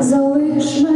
залиш мене.